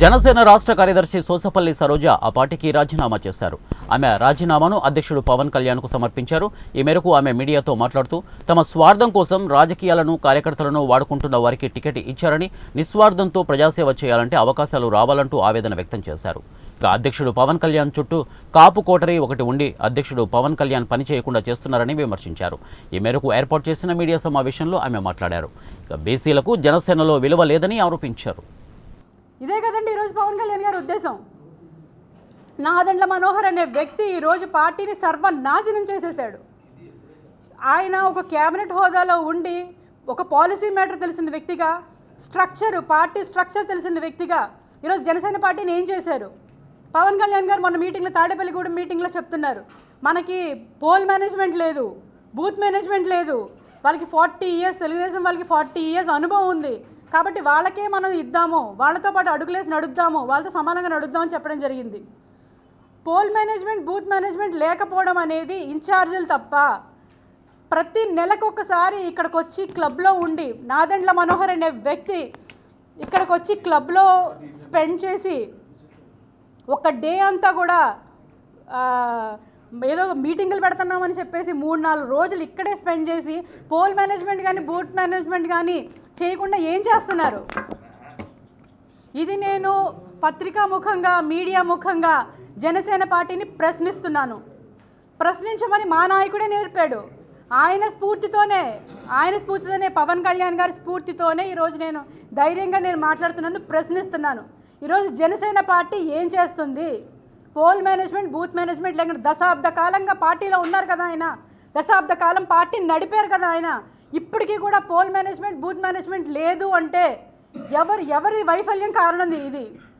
జనసేన రాష్ట్ర కార్యదర్శి సోసపల్లి సరోజ ఆ పార్టీకి రాజీనామా చేశారు. ఆమె రాజీనామాను అధ్యక్షుడు పవన్ కళ్యాణ్కు సమర్పించారు. ఈ మేరకు ఆమె మీడియాతో మాట్లాడుతూ తమ స్వార్థం కోసం రాజకీయాలను కార్యకర్తలను వాడుకుంటున్న వారికి టికెట్ ఇచ్చారని నిస్వార్థంతో ప్రజాసేవ చేయాలంటే అవకాశాలు రావాలంటూ ఆవేదన వ్యక్తం చేశారు. అధ్యక్షుడు పవన్ కళ్యాణ్ చుట్టూ కాపు కోటరీ ఒకటి ఉండి అధ్యక్షుడు పవన్ కళ్యాణ్ పని చేయకుండా చేస్తున్నారని విమర్శించారు. ఈ మేరకు ఏర్పాటు చేసిన మీడియా సమావేశంలో ఆమె మాట్లాడారు. ఇక బీసీలకు జనసేనలో విలువ లేదని ఆరోపించారు. ఇదే కదండి ఈరోజు పవన్ కళ్యాణ్ గారి ఉద్దేశం. నాదండ్ల మనోహర్ అనే వ్యక్తి ఈరోజు పార్టీని సర్వనాశనం చేసేసాడు ఆయన ఒక క్యాబినెట్ హోదాలో ఉండి ఒక పాలసీ మ్యాటర్ తెలిసిన వ్యక్తిగా స్ట్రక్చర్ పార్టీ స్ట్రక్చర్ తెలిసిన వ్యక్తిగా ఈరోజు జనసేన పార్టీని ఏం చేశారు? పవన్ కళ్యాణ్ గారు మొన్న మీటింగ్లో తాడేపల్లిగూడెం మీటింగ్లో చెప్తున్నారు. మనకి పోల్ మేనేజ్మెంట్ లేదు బూత్ మేనేజ్మెంట్ లేదు. వాళ్ళకి ఫార్టీ ఇయర్స్ తెలుగుదేశం వాళ్ళకి ఫార్టీ ఇయర్స్ అనుభవం ఉంది. కాబట్టి వాళ్ళకే మనం ఇద్దాము వాళ్ళతో పాటు అడుగులేసి నడుద్దాము వాళ్ళతో సమానంగా నడుద్దామని చెప్పడం జరిగింది. పోల్ మేనేజ్మెంట్ బూత్ మేనేజ్మెంట్ లేకపోవడం అనేది ఇన్ఛార్జీలు తప్ప ప్రతి నెలకు ఒకసారి ఇక్కడికి వచ్చి క్లబ్లో ఉండి నాదండ్ల మనోహర్ అనే వ్యక్తి ఇక్కడికి వచ్చి క్లబ్లో స్పెండ్ చేసి ఒక డే అంతా కూడా ఏదో మీటింగులు పెడుతున్నామని చెప్పేసి మూడు నాలుగు రోజులు ఇక్కడే స్పెండ్ చేసి పోల్ మేనేజ్మెంట్ కానీ బూత్ మేనేజ్మెంట్ కానీ చేయకుండా ఏం చేస్తున్నారు? ఇది నేను పత్రికా ముఖంగా మీడియా ముఖంగా జనసేన పార్టీని ప్రశ్నిస్తున్నాను. ప్రశ్నించమని మా నాయకుడే నేర్పాడు. ఆయన స్ఫూర్తితోనే ఆయన స్ఫూర్తితోనే పవన్ కళ్యాణ్ గారి స్ఫూర్తితోనే ఈరోజు నేను ధైర్యంగా నేను మాట్లాడుతున్నాను ప్రశ్నిస్తున్నాను. ఈరోజు జనసేన పార్టీ ఏం చేస్తుంది? పోల్ మేనేజ్మెంట్ బూత్ మేనేజ్మెంట్ లేకుండా దశాబ్ద కాలంగా పార్టీలో ఉన్నారు కదా ఆయన. దశాబ్ద కాలం పార్టీని నడిపారు కదా ఆయన. ఇప్పటికీ కూడా పోల్ మేనేజ్మెంట్ బూత్ మేనేజ్మెంట్ లేదు అంటే ఎవరు ఎవరి వైఫల్యం కారణం ఇది?